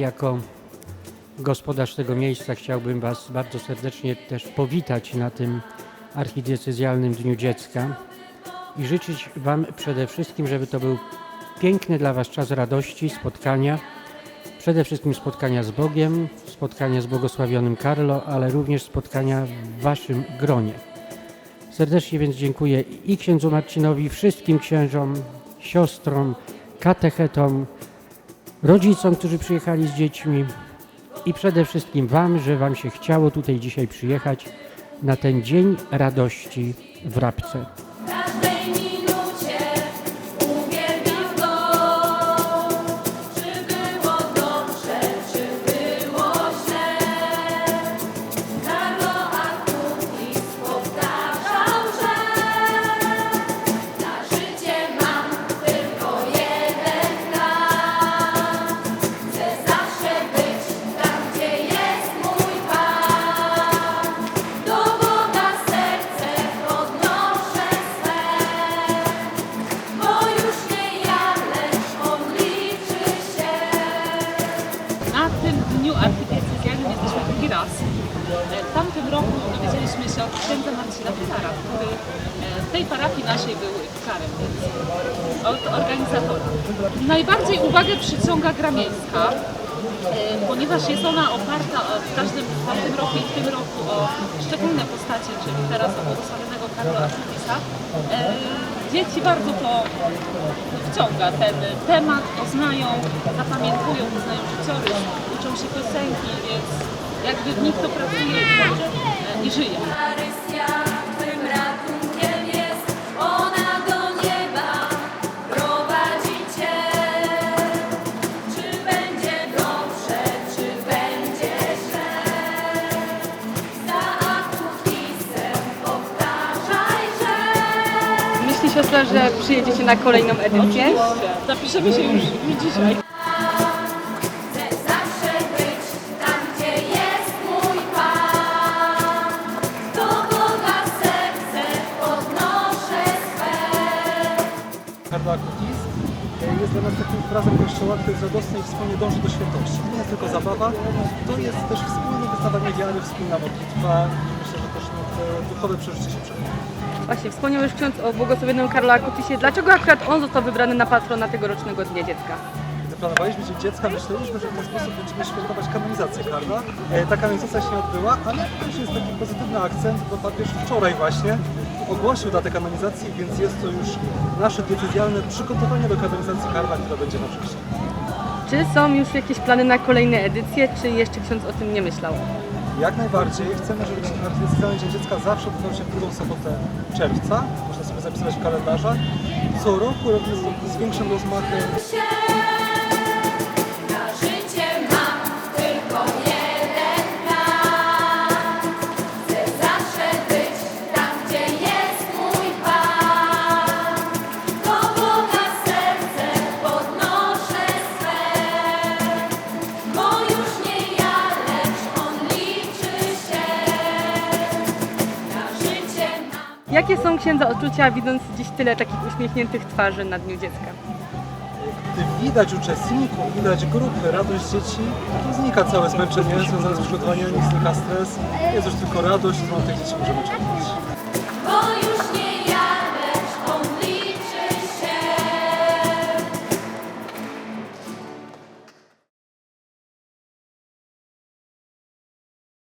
jako gospodarz tego miejsca chciałbym Was bardzo serdecznie też powitać na tym archidiecezjalnym Dniu Dziecka i życzyć Wam przede wszystkim, żeby to był piękny dla Was czas radości, spotkania, przede wszystkim spotkania z Bogiem, spotkania z błogosławionym Karlo, ale również spotkania w Waszym gronie. Serdecznie więc dziękuję i księdzu Marcinowi, wszystkim księżom, siostrom, katechetom, rodzicom, którzy przyjechali z dziećmi i przede wszystkim Wam, że Wam się chciało tutaj dzisiaj przyjechać na ten Dzień Radości w Rabce. Dniu archidiecezjalnym jesteśmy drugi raz. E, W tamtym roku dowiedzieliśmy się od księdza Marcina Pytara, który e, w tej parafii naszej był wkarem, więc od organizatora. Najbardziej uwagę przyciąga gra miejska, e, ponieważ jest ona oparta e, w każdym, w tamtym roku i w tym roku o szczególne postacie, czyli teraz o błogosławionego Karla Acutis'a. E, Dzieci bardzo to wciąga ten temat, poznają, zapamiętują, poznają życiorys, uczą się piosenki, więc jakby w nich to pracuje i, i żyje. Siostra, że przyjedziecie na kolejną edycję? Zapiszemy się już, dzisiaj. Chcę jest dla nas takim obrazem Kościoła, który radosny i wspólnie dąży do świętości. To nie jest tylko zabawa, to jest też wspólne wyznawanie wiary, wspólna modlitwa i myślę, że też no, te duchowe przeżycie się przejdzie. Właśnie, wspomniał już ksiądz o błogosławionym Karla Akutisie. Dlaczego akurat on został wybrany na patrona tegorocznego Dnia Dziecka? Planowaliśmy Dzień Dziecka, myśleliśmy, że w ten sposób będziemy świętować kanonizację Karla. E, Ta kanonizacja się odbyła, ale też jest taki pozytywny akcent, bo papież wczoraj właśnie ogłosił datę kanonizacji, więc jest to już nasze decyzjalne przygotowanie do kanonizacji Karla, która będzie na wrześniu. Czy są już jakieś plany na kolejne edycje, czy jeszcze ksiądz o tym nie myślał? Jak najbardziej. Chcemy, żeby Arcydiecezjalny Dzień Dziecka zawsze odbywał się w drugą sobotę czerwca. Można sobie zapisywać w kalendarzach. Co roku robimy z większym rozmachem. Jakie są księdza odczucia, widząc dziś tyle takich uśmiechniętych twarzy na Dniu Dziecka? Gdy widać uczestników, widać grupy, radość dzieci, to znika całe zmęczenie związane z przygotowaniami, znika stres. Jest już tylko radość, którą tych dzieci możemy czerpać.